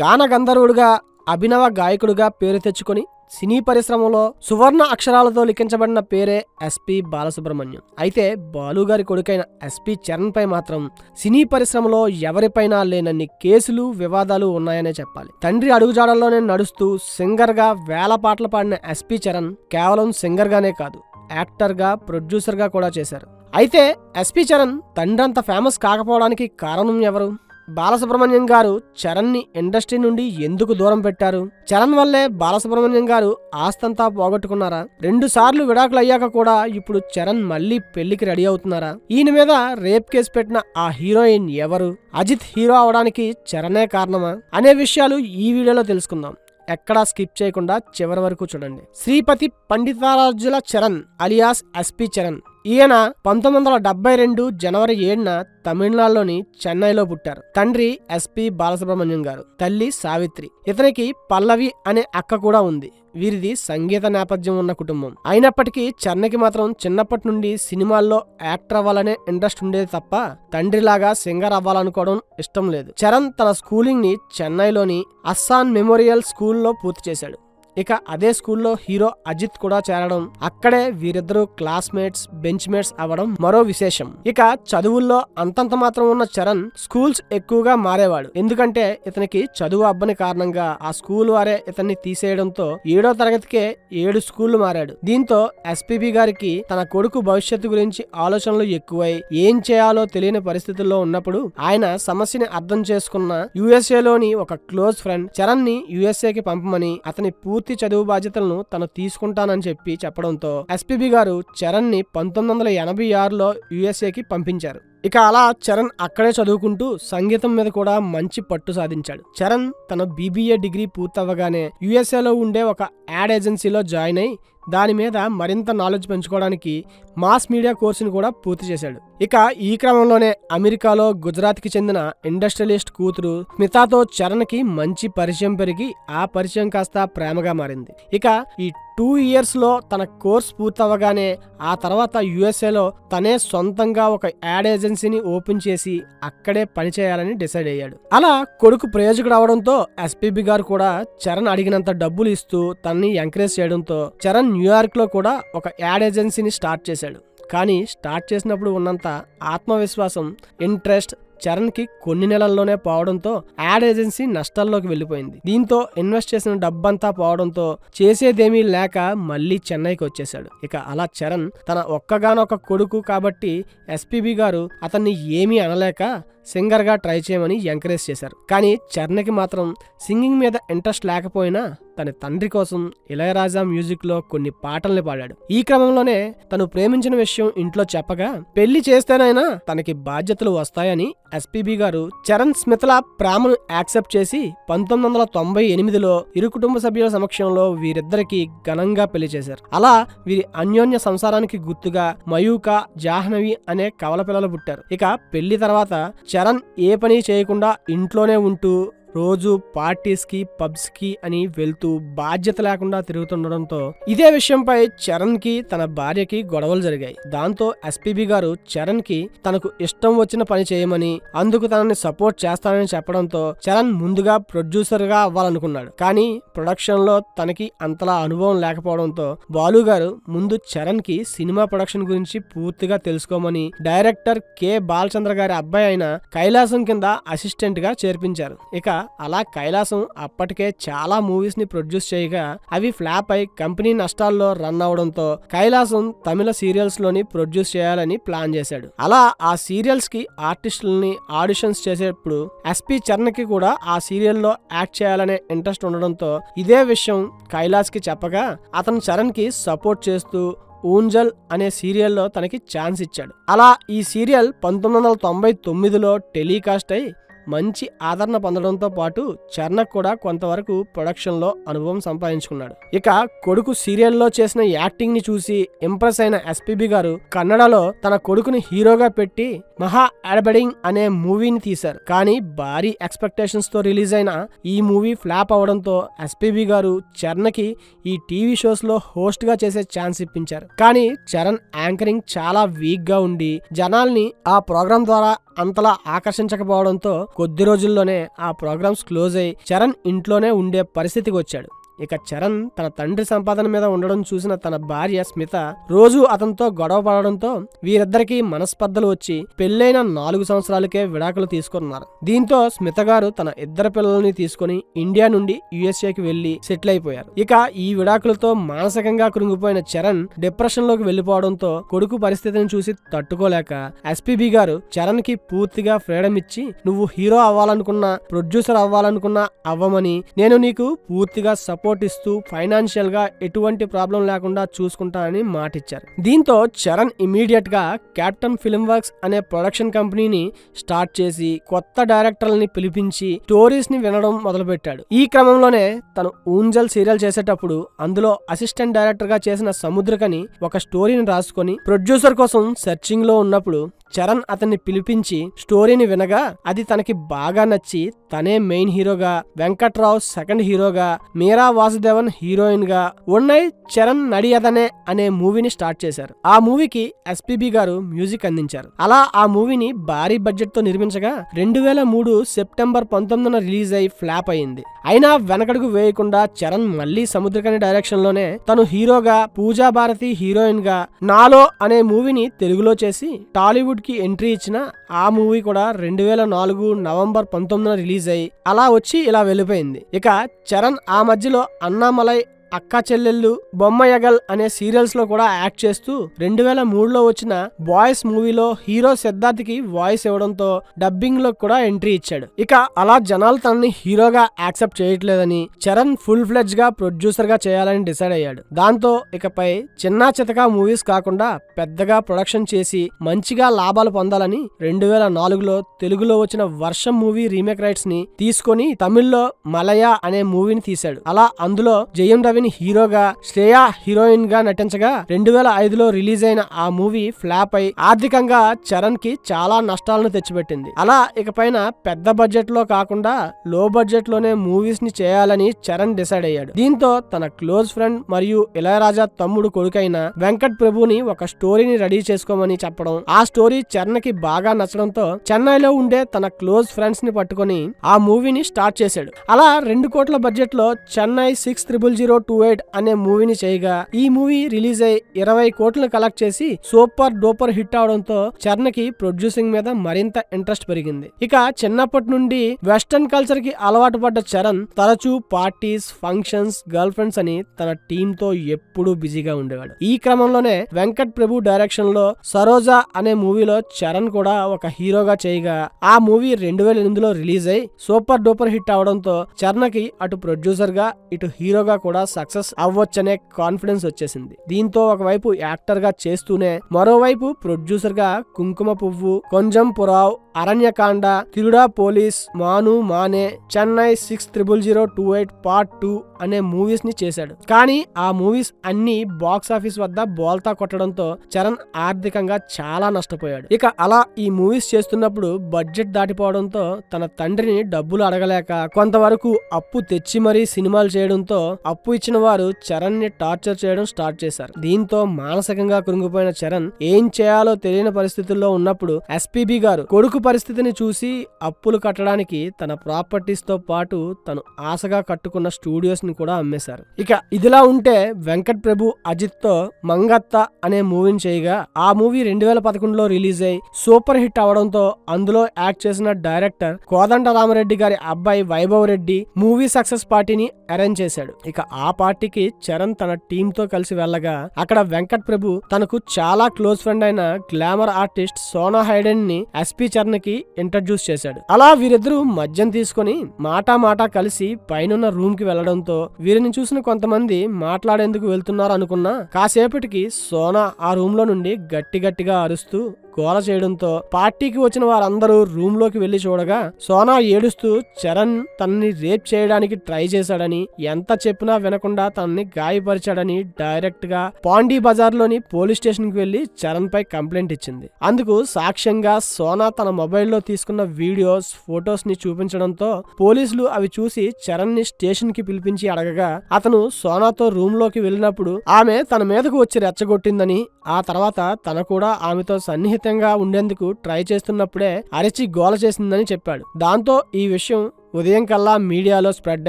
గాన గంధర్వుడుగా అభినవ గాయకుడుగా పేరు తెచ్చుకొని సినీ పరిశ్రమలో సువర్ణ అక్షరాలతో లిఖించబడిన పేరే ఎస్పి బాలసుబ్రహ్మణ్యం. అయితే బాలుగారి కొడుకైన ఎస్పి చరణ్ పై మాత్రం సినీ పరిశ్రమలో ఎవరిపైనా లేనన్ని కేసులు వివాదాలు ఉన్నాయనే చెప్పాలి. తండ్రి అడుగుజాడల్లోనే నడుస్తూ సింగర్గా వేల పాటలు పాడిన ఎస్పి చరణ్ కేవలం సింగర్ గానే కాదు యాక్టర్గా ప్రొడ్యూసర్గా కూడా చేశారు. అయితే ఎస్పి చరణ్ తండ్రి అంత ఫేమస్ కాకపోవడానికి కారణం ఎవరు? బాలసుబ్రహ్మణ్యం గారు చరణ్ని ఇండస్ట్రీ నుండి ఎందుకు దూరం పెట్టారు? చరణ్ వల్లే బాలసుబ్రహ్మణ్యం గారు ఆస్తంతా పోగొట్టుకున్నారా? రెండు సార్లు విడాకులు అయ్యాక కూడా ఇప్పుడు చరణ్ మళ్ళీ పెళ్ళికి రెడీ అవుతున్నారా? ఈయన మీద రేప్ కేసు పెట్టిన ఆ హీరోయిన్ ఎవరు? అజిత్ హీరో అవడానికి చరణే కారణమా? అనే విషయాలు ఈ వీడియోలో తెలుసుకుందాం. ఎక్కడా స్కిప్ చేయకుండా చివరి వరకు చూడండి. Sripathi Panditarajula Charan alias SP Charan. ఈయన పంతొమ్మిది వందల డెబ్బై రెండు జనవరి ఏడున తమిళనాడులోని చెన్నైలో పుట్టారు. తండ్రి ఎస్పి బాలసుబ్రహ్మణ్యం గారు తల్లి సావిత్రి. ఇతనికి పల్లవి అనే అక్క కూడా ఉంది. వీరిది సంగీత నేపథ్యం ఉన్న కుటుంబం. అయినప్పటికీ చరణ్కి మాత్రం చిన్నప్పటి నుండి సినిమాల్లో యాక్టర్ అవ్వాలనే ఇంట్రెస్ట్ ఉండేది తప్ప తండ్రిలాగా సింగర్ అవ్వాలనుకోవడం ఇష్టం లేదు. చరణ్ తన స్కూలింగ్ని చెన్నైలోని అస్సాన్ మెమోరియల్ స్కూల్లో పూర్తి చేశాడు. ఇక అదే స్కూల్లో హీరో అజిత్ కూడా చేరడం అక్కడే వీరిద్దరూ క్లాస్మేట్స్ బెంచ్ మేట్స్ అవ్వడం మరో విశేషం. ఇక చదువుల్లో అంతంత మాత్రం ఉన్న చరణ్ స్కూల్స్ ఎక్కువగా మారేవాడు. ఎందుకంటే ఇతనికి చదువు అబ్బని కారణంగా ఆ స్కూల్ వారే ఇతన్ని తీసేయడంతో ఏడో తరగతికే ఏడు స్కూళ్ళు మారాడు. దీంతో ఎస్పీబీ గారికి తన కొడుకు భవిష్యత్తు గురించి ఆలోచనలు ఎక్కువై ఏం చేయాలో తెలియని పరిస్థితుల్లో ఉన్నప్పుడు ఆయన సమస్యని అర్థం చేసుకున్న యుఎస్ఏలోని ఒక క్లోజ్ ఫ్రెండ్ చరణ్ని యుఎస్ఏకి పంపమని అతని పూర్తి చదువు బాధ్యతలను తను తీసుకుంటానని చెప్పి చెప్పడంతో ఎస్పీబీ గారు చరణ్ని పంతొమ్మిది వందల ఎనభై ఆరులో యుఎస్ఏకి పంపించారు. ఇక అలా చరణ్ అక్కడే చదువుకుంటూ సంగీతం మీద కూడా మంచి పట్టు సాధించాడు. చరణ్ తన బీబీఏ డిగ్రీ పూర్తవ్వగానే యుఎస్ఏలో ఉండే ఒక యాడ్ ఏజెన్సీలో జాయిన్ అయి దాని మీద మరింత నాలెడ్జ్ పెంచుకోవడానికి మాస్ మీడియా కోర్సును కూడా పూర్తి చేశాడు. ఇక ఈ క్రమంలోనే అమెరికాలో గుజరాత్కి చెందిన ఇండస్ట్రియలిస్ట్ కూతురు స్మితాతో చరణ్కి మంచి పరిచయం పెరిగి ఆ పరిచయం కాస్త ప్రేమగా మారింది. ఇక ఈ టూ ఇయర్స్లో తన కోర్స్ పూర్తవగానే ఆ తర్వాత యుఎస్ఏలో తనే సొంతంగా ఒక యాడ్ ఏజెన్సీని ఓపెన్ చేసి అక్కడే పనిచేయాలని డిసైడ్ అయ్యాడు. అలా కొడుకు ప్రయోజకుడు అవడంతో ఎస్పీబీ గారు కూడా చరణ్ అడిగినంత డబ్బులు ఇస్తూ తనని ఎంకరేజ్ చేయడంతో చరణ్ న్యూయార్క్లో కూడా ఒక యాడ్ ఏజెన్సీని స్టార్ట్ చేశాడు. కానీ స్టార్ట్ చేసినప్పుడు ఉన్నంత ఆత్మవిశ్వాసం ఇంట్రెస్ట్ చరణ్కి కొన్ని నెలల్లోనే పోవడంతో యాడ్ ఏజెన్సీ నష్టాల్లోకి వెళ్ళిపోయింది. దీంతో ఇన్వెస్ట్ చేసిన డబ్బంతా పోవడంతో చేసేదేమీ లేక మళ్ళీ చెన్నైకి వచ్చేశాడు. ఇక అలా చరణ్ తన ఒక్కగానొక్క కొడుకు కాబట్టి ఎస్పీబీ గారు అతన్ని ఏమీ అనలేక సింగర్గా ట్రై చేయమని ఎంకరేజ్ చేశారు. కానీ చరణ్కి మాత్రం సింగింగ్ మీద ఇంట్రెస్ట్ లేకపోయినా తన తండ్రి కోసం ఇళయరాజా మ్యూజిక్లో కొన్ని పాటల్ని పాడాడు. ఈ క్రమంలోనే తను ప్రేమించిన విషయం ఇంట్లో చెప్పగా పెళ్ళి చేస్తేనైనా తనకి బాధ్యతలు వస్తాయని ఎస్పీబీ గారు చరణ్ స్మితల ప్రేమను యాక్సెప్ట్ చేసి పంతొమ్మిది వందల తొంభై ఎనిమిదిలో ఇరు కుటుంబ సభ్యుల సమక్షంలో వీరిద్దరికి ఘనంగా పెళ్ళి చేశారు. అలా వీరి అన్యోన్య సంసారానికి గుర్తుగా మయూక జాహ్నవి అనే కవల పిల్లలు పుట్టారు. ఇక పెళ్ళి తర్వాత చరణ్ ఏ పని చేయకుండా ఇంట్లోనే ఉంటూ రోజు పార్టీస్కి పబ్స్కి అని వెళ్తూ బాధ్యత లేకుండా తిరుగుతుండడంతో ఇదే విషయంపై చరణ్కి తన భార్యకి గొడవలు జరిగాయి. దాంతో ఎస్పీబీ గారు చరణ్కి తనకు ఇష్టం వచ్చిన పని చేయమని అందుకు తనని సపోర్ట్ చేస్తానని చెప్పడంతో చరణ్ ముందుగా ప్రొడ్యూసర్గా అవ్వాలనుకున్నాడు. కానీ ప్రొడక్షన్లో తనకి అంతలా అనుభవం లేకపోవడంతో బాలు గారు ముందు చరణ్కి సినిమా ప్రొడక్షన్ గురించి పూర్తిగా తెలుసుకోమని డైరెక్టర్ కె బాలచంద్ర గారి అబ్బాయి అయిన కైలాసం కింద అసిస్టెంట్గా చేర్పించారు. ఇక అలా కైలాసం అప్పటికే చాలా మూవీస్ని ప్రొడ్యూస్ చేయగా అవి ఫ్లాప్ అయి కంపెనీ నష్టాల్లో రన్ అవడంతో కైలాసం తమిళ సీరియల్స్లోని ప్రొడ్యూస్ చేయాలని ప్లాన్ చేశాడు. అలా ఆ సీరియల్స్కి ఆర్టిస్టులని ఆడిషన్స్ చేసేటప్పుడు ఎస్పి చరణ్కి కూడా ఆ సీరియల్లో యాక్ట్ చేయాలనే ఇంట్రెస్ట్ ఉండడంతో ఇదే విషయం కైలాస్కి చెప్పగా అతను చరణ్కి సపోర్ట్ చేస్తూ ఊంజల్ అనే సీరియల్లో తనకి ఛాన్స్ ఇచ్చాడు. అలా ఈ సీరియల్ పంతొమ్మిది వందల తొంభై తొమ్మిదిలో టెలికాస్ట్ అయి మంచి ఆదరణ పొందడంతో పాటు చరణ్ కూడా కొంతవరకు ప్రొడక్షన్లో అనుభవం సంపాదించుకున్నాడు. ఇక కొడుకు సీరియల్లో చేసిన యాక్టింగ్ని చూసి ఇంప్రెస్ అయిన ఎస్పీబి గారు కన్నడలో తన కొడుకుని హీరోగా పెట్టి మహా అడబడింగ్ అనే మూవీని తీశారు. కానీ భారీ ఎక్స్పెక్టేషన్స్తో రిలీజ్ అయిన ఈ మూవీ ఫ్లాప్ అవడంతో ఎస్పీబి గారు చరణ్కి ఈ టీవీ షోస్లో హోస్ట్గా చేసే ఛాన్స్ ఇప్పించారు. కానీ చరణ్ యాంకరింగ్ చాలా వీక్గా ఉండి జనాల్ని ఆ ప్రోగ్రాం ద్వారా అంతలా ఆకర్షించకపోవడంతో కొద్ది రోజుల్లోనే ఆ ప్రోగ్రామ్స్ క్లోజ్ అయి చరణ్ ఇంట్లోనే ఉండే పరిస్థితికి వచ్చాడు. ఇక చరణ్ తన తండ్రి సంపాదన మీద ఉండడం చూసిన తన భార్య స్మిత రోజు అతనితో గొడవ పడడంతో వీరిద్దరికి మనస్పర్ధలు వచ్చి పెళ్ళైన నాలుగు సంవత్సరాలకే విడాకులు తీసుకున్నారు. దీంతో స్మిత గారు తన ఇద్దరు పిల్లల్ని తీసుకుని ఇండియా నుండి యుఎస్ఏకి వెళ్ళి సెటిల్ అయిపోయారు. ఇక ఈ విడాకులతో మానసికంగా కృంగిపోయిన చరణ్ డిప్రెషన్లోకి వెళ్ళిపోవడంతో కొడుకు పరిస్థితిని చూసి తట్టుకోలేక ఎస్పీబి గారు చరణ్కి పూర్తిగా ఫ్రీడమ్ ఇచ్చి నువ్వు హీరో అవ్వాలనుకున్నా ప్రొడ్యూసర్ అవ్వాలనుకున్నా అవ్వమని నేను నీకు పూర్తిగా సపోర్ట్ ఇస్తూ ఫైనాన్షియల్గా ఎటువంటి ప్రాబ్లం లేకుండా చూసుకుంటానని మాటిచ్చారు. దీంతో చరణ్ ఇమీడియట్గా క్యాప్టెన్ ఫిల్మ్ వర్క్స్ అనే ప్రొడక్షన్ కంపెనీని స్టార్ట్ చేసి కొత్త డైరెక్టర్లని పిలిపించి స్టోరీస్ని వినడం మొదలుపెట్టాడు. ఈ క్రమంలోనే తను ఊంజల్ సీరియల్ చేసేటప్పుడు అందులో అసిస్టెంట్ డైరెక్టర్గా చేసిన సముద్రకని ఒక స్టోరీని రాసుకొని ప్రొడ్యూసర్ కోసం సెర్చింగ్లో ఉన్నప్పుడు చరణ్ అతన్ని పిలిపించి స్టోరీని వినగా అది తనకి బాగా నచ్చి తనే మెయిన్ హీరోగా వెంకట్రావు సెకండ్ హీరోగా మీరా వాసుదేవన్ హీరోయిన్గా ఉన్నై చరణ్ నడియదనే అనే మూవీని స్టార్ట్ చేశారు. ఆ మూవీకి ఎస్పీబి గారు మ్యూజిక్ అందించారు. అలా ఆ మూవీని భారీ బడ్జెట్తో నిర్మించగా రెండు వేల మూడు సెప్టెంబర్ పంతొమ్మిదిన రిలీజ్ అయి ఫ్లాప్ అయింది. అయినా వెనకడుగు వేయకుండా చరణ్ మళ్ళీ సముద్రకని డైరెక్షన్లోనే తను హీరోగా పూజా భారతి హీరోయిన్గా నాలో అనే మూవీని తెలుగులో చేసి టాలీవుడ్ బాలీవుడ్కి ఎంట్రీ ఇచ్చిన ఆ మూవీ కూడా రెండు వేల నాలుగు నవంబర్ పంతొమ్మిదిన రిలీజ్ అయ్యి అలా వచ్చి ఇలా వెళ్ళిపోయింది. ఇక చరణ్ ఆ మధ్యలో అన్నామలై అక్క చెల్లెళ్ళు బొమ్మయగల్ అనే సీరియల్స్లో కూడా యాక్ట్ చేస్తూ రెండు వేల మూడులో వచ్చిన బాయ్స్ మూవీలో హీరో సిద్ధార్థ్కి వాయిస్ ఇవ్వడంతో డబ్బింగ్లో కూడా ఎంట్రీ ఇచ్చాడు. ఇక అలా జనాలు తనని హీరోగా యాక్సెప్ట్ చేయట్లేదని చరణ్ ఫుల్ ఫ్లెడ్జ్గా ప్రొడ్యూసర్గా చేయాలని డిసైడ్ అయ్యాడు. దాంతో ఇకపై చిన్నా చితకా మూవీస్ కాకుండా పెద్దగా ప్రొడక్షన్ చేసి మంచిగా లాభాలు పొందాలని రెండు వేల నాలుగులో తెలుగులో వచ్చిన వర్షం మూవీ రీమేక్ రైట్స్ని తీసుకొని తమిళ్ళో మలయ అనే మూవీని తీశాడు. అలా అందులో జయం రవిని హీరోగా శ్రేయా హీరోయిన్గా నటించగా రెండు వేల ఐదులో రిలీజ్ అయిన ఆ మూవీ ఫ్లాప్ అయి ఆర్థికంగా చరణ్కి చాలా నష్టాలను తెచ్చిపెట్టింది. అలా ఇకపైన పెద్ద బడ్జెట్లో కాకుండా లో బడ్జెట్లోనే మూవీస్ని చేయాలని చరణ్ డిసైడ్ అయ్యాడు. దీంతో తన క్లోజ్ ఫ్రెండ్ మరియు ఇళయరాజా తమ్ముడు కొడుకైన వెంకట్ ప్రభుని ఒక స్టోరీని రెడీ చేసుకోమని చెప్పడం ఆ స్టోరీ చరణ్కి బాగా నచ్చడంతో చెన్నైలో ఉండే తన క్లోజ్ ఫ్రెండ్స్ని పట్టుకొని ఆ మూవీని స్టార్ట్ చేశాడు. అలా రెండు కోట్ల బడ్జెట్లో Chennai six triple zero two eight అనే మూవీని చేయగా ఈ మూవీ రిలీజ్ అయి ఇరవై కోట్లు కలెక్ట్ చేసి సూపర్ డూపర్ హిట్ అవడంతో చరణ్కి ప్రొడ్యూసింగ్ మీద మరింత ఇంట్రెస్ట్ పెరిగింది. ఇక చిన్నప్పటి నుండి వెస్టర్న్ కల్చర్కి అలవాటు పడ్డ చరణ్ తరచూ పార్టీస్ ఫంక్షన్స్ గర్ల్ ఫ్రెండ్స్ అని తన టీమ్తో ఎప్పుడూ బిజీగా ఉండేవాడు. ఈ క్రమంలోనే వెంకట్ ప్రభు డైరెక్షన్లో సరోజా అనే మూవీలో చరణ్ కూడా ఒక హీరోగా చేయగా ఆ మూవీ రెండు వేల ఎనిమిదిలో రిలీజ్ అయి సూపర్ డూపర్ హిట్ అవడంతో చరణ్కి అటు ప్రొడ్యూసర్గా ఇటు హీరోగా కూడా సక్సెస్ అవ్వొచ్చనే కాన్ఫిడెన్స్ వచ్చేసింది. దీంతో ఒకవైపు యాక్టర్గా చేస్తూనే మరోవైపు ప్రొడ్యూసర్గా కుంకుమ పువ్వు కొంజం పురావ్ అరణ్యకాండ తిరుడా పోలీస్ మాను మానే Chennai six triple zero two eight part two అనే మూవీస్ని చేశాడు. కానీ ఆ మూవీస్ అన్ని బాక్స్ ఆఫీస్ వద్ద బోల్తా కొట్టడంతో చరణ్ ఆర్థికంగా చాలా నష్టపోయాడు. ఇక అలా ఈ మూవీస్ చేస్తున్నప్పుడు బడ్జెట్ దాటిపోవడంతో తన తండ్రిని డబ్బులు అడగలేక కొంతవరకు అప్పు తెచ్చి మరీ సినిమాలు చేయడంతో అప్పు ఇచ్చిన వారు చరణ్ని టార్చర్ చేయడం స్టార్ట్ చేశారు. దీంతో మానసికంగా కృంగిపోయిన చరణ్ ఏం చేయాలో తెలియని పరిస్థితుల్లో ఉన్నప్పుడు ఎస్పీబి గారు కొడుకు పరిస్థితిని చూసి అప్పులు కట్టడానికి తన ప్రాపర్టీస్తో పాటు తను ఆశగా కట్టుకున్న స్టూడియోస్ని కూడా అమ్మేశారు. ఇక ఇదిలా ఉంటే వెంకట్ ప్రభు అజిత్తో మంగత్త అనే మూవీని చేయగా ఆ మూవీ రెండు వేల పదకొండులో రిలీజ్ అయి సూపర్ హిట్ అవడంతో అందులో యాక్ట్ చేసిన డైరెక్టర్ కోదండ రామరెడ్డి గారి అబ్బాయి వైభవ్ రెడ్డి మూవీ సక్సెస్ పార్టీని అరేంజ్ చేశాడు. ఇక ఆ పార్టీకి చరణ్ తన టీంతో కలిసి వెళ్ళగా అక్కడ వెంకట్ ప్రభు తనకు చాలా క్లోజ్ ఫ్రెండ్ అయిన గ్లామర్ ఆర్టిస్ట్ సోనా హైడెన్ని ఎస్పీ చరణ్కి ఇంట్రడ్యూస్ చేశాడు. అలా వీరిద్దరూ మద్యం తీసుకొని మాటా మాటా కలిసి పైనున్న రూమ్కి వెళ్ళడంతో వీరిని చూసిన కొంతమంది మాట్లాడేందుకు వెళ్తున్నారు అనుకున్నా కాసేపటికి సోనా ఆ రూమ్లో నుండి గట్టి గట్టిగా అరుస్తూ గోల చేయడంతో పార్టీకి వచ్చిన వారందరూ రూమ్లోకి వెళ్ళి చూడగా సోనా ఏడుస్తూ చరణ్ తనని రేప్ చేయడానికి ట్రై చేశాడని ఎంత చెప్పినా వినకుండా తనని గాయపరిచాడని డైరెక్ట్గా పాండీ బజార్లోని పోలీస్ స్టేషన్కి వెళ్ళి చరణ్ పై కంప్లైంట్ ఇచ్చింది. అందుకు సాక్ష్యంగా సోనా తన మొబైల్లో తీసుకున్న వీడియోస్ ఫొటోస్ని చూపించడంతో పోలీసులు అవి చూసి చరణ్ని స్టేషన్కి పిలిపించి అడగగా అతను సోనాతో రూమ్లోకి వెళ్ళినప్పుడు ఆమె తన మీదకు వచ్చి రెచ్చగొట్టిందని ఆ తర్వాత తన కూడా ఆమెతో సన్నిహిత సురక్షితంగా ఉండేందుకు ట్రై చేస్తున్నప్పుడే అరిచి గోల చేసిందని చెప్పాడు. దాంతో ఈ విషయం ఉదయం కల్లా మీడియాలో స్ప్రెడ్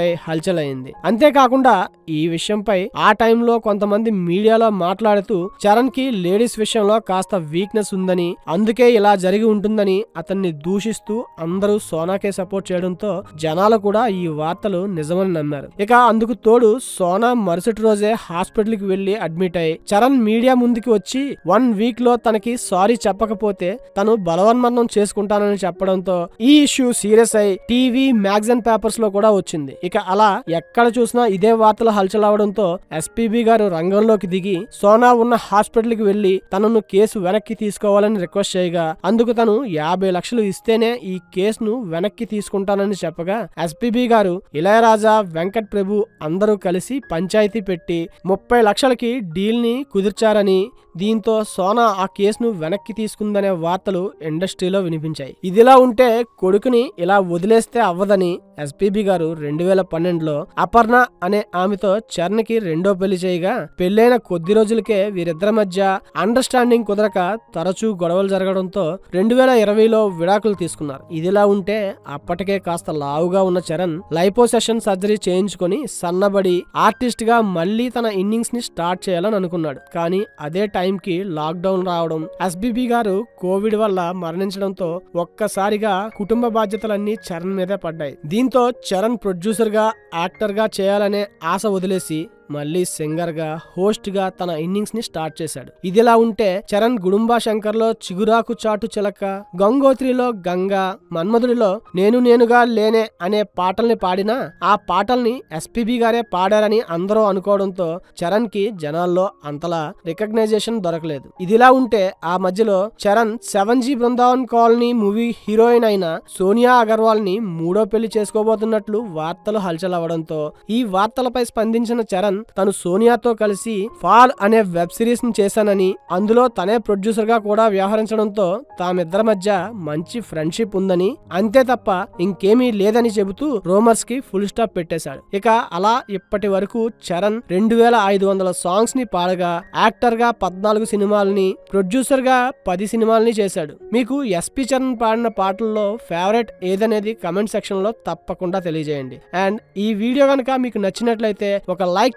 అయి హల్చల్ అయింది అంతేకాకుండా ఈ విషయంపై ఆ టైంలో కొంతమంది మీడియాలో మాట్లాడుతూ చరణ్కి లేడీస్ విషయంలో కాస్త వీక్నెస్ ఉందని అందుకే ఇలా జరిగి ఉంటుందని అతన్ని దూషిస్తూ అందరూ సోనాకే సపోర్ట్ చేయడంతో జనాలు కూడా ఈ వార్తలు నిజమని నమ్మారు. ఇక అందుకు తోడు సోనా మరుసటి రోజే హాస్పిటల్కి వెళ్ళి అడ్మిట్ అయి చరణ్ మీడియా ముందుకి వచ్చి వన్ వీక్లో తనకి సారీ చెప్పకపోతే తను బలవన్మరణం చేసుకుంటానని చెప్పడంతో ఈ ఇష్యూ సీరియస్ అయి టీవీ మ్యాగజైన్ పేపర్స్లో కూడా వచ్చింది. ఇక అలా ఎక్కడ చూసినా ఇదే వార్తలు హల్చల్ అవడంతో ఎస్పీబీ గారు రంగంలోకి దిగి సోనా ఉన్న హాస్పిటల్కి వెళ్ళి తనను కేసు వెనక్కి తీసుకోవాలని రిక్వెస్ట్ చేయగా అందుకు తను యాభై లక్షలు ఇస్తేనే ఈ కేసును వెనక్కి తీసుకుంటానని చెప్పగా ఎస్పీబీ గారు ఇళయరాజా వెంకట్ ప్రభు అందరూ కలిసి పంచాయతీ పెట్టి ముప్పై లక్షలకి డీల్ని కుదిర్చారని దీంతో సోనా ఆ కేసును వెనక్కి తీసుకుందనే వార్తలు ఇండస్ట్రీలో వినిపించాయి. ఇదిలా ఉంటే కొడుకుని ఇలా వదిలేస్తే అవ్వదని ఎస్పీబీ గారు రెండు వేల పన్నెండులో అపర్ణ అనే ఆమెతో చరణ్కి రెండో పెళ్ళి చేయగా పెళ్ళైన కొద్ది రోజులకే వీరిద్దరి మధ్య అండర్స్టాండింగ్ కుదరక తరచూ గొడవలు జరగడంతో రెండు వేల ఇరవైలో విడాకులు తీసుకున్నారు. ఇదిలా ఉంటే అప్పటికే కాస్త లావుగా ఉన్న చరణ్ లైపోసెషన్ సర్జరీ చేయించుకొని సన్నబడి ఆర్టిస్ట్గా మళ్ళీ తన ఇన్నింగ్స్ని స్టార్ట్ చేయాలని అనుకున్నాడు. కానీ అదే టైంకి లాక్డౌన్ రావడం ఎస్బిబి గారు కోవిడ్ వల్ల మరణించడంతో ఒక్కసారిగా కుటుంబ బాధ్యతలన్నీ చరణ్ మీదే పడ్డాయి. దీంతో చరణ్ ప్రొడ్యూసర్గా యాక్టర్గా చేయాలనే ఆశ వదిలేసి మళ్ళీ సింగర్గా హోస్ట్గా తన ఇన్నింగ్స్ని స్టార్ట్ చేశాడు. ఇదిలా ఉంటే చరణ్ గుడుంబా శంకర్లో చిగురాకు చాటు చిలక గంగోత్రిలో గంగా మన్మధుడిలో నేను నేనుగా లేనే అనే పాటల్ని పాడినా ఆ పాటల్ని ఎస్పీబీ గారే పాడారని అందరూ అనుకోవడంతో చరణ్కి జనాల్లో అంతలా రికగ్నైజేషన్ దొరకలేదు. ఇదిలా ఉంటే ఆ మధ్యలో Charan seven G Brindavan colony movie heroine అయిన సోనియా అగర్వాల్ని మూడో పెళ్ళి చేసుకోబోతున్నట్లు వార్తలు హల్చల్ అవడంతో ఈ వార్తలపై స్పందించిన చరణ్ తను సోనియాతో కలిసి ఫాల్ అనే వెబ్ సిరీస్ను చేశానని అందులో తనే ప్రొడ్యూసర్గా కూడా వ్యవహరించడంతో తామిద్దరి మధ్య మంచి ఫ్రెండ్షిప్ ఉందని అంతే తప్ప ఇంకేమీ లేదని చెబుతూ రోమర్స్కి ఫుల్ స్టాప్ పెట్టేశాడు. ఇక అలా ఇప్పటి వరకు చరణ్ రెండు వేల ఐదు వందల సాంగ్స్ని పాడగా యాక్టర్గా పద్నాలుగు సినిమాలని ప్రొడ్యూసర్గా పది సినిమాలని చేశాడు. మీకు ఎస్పి చరణ్ పాడిన పాటల్లో ఫేవరెట్ ఏదనేది కమెంట్ సెక్షన్లో తప్పకుండా తెలియజేయండి. అండ్ ఈ వీడియో కనుక మీకు నచ్చినట్లయితే ఒక లైక్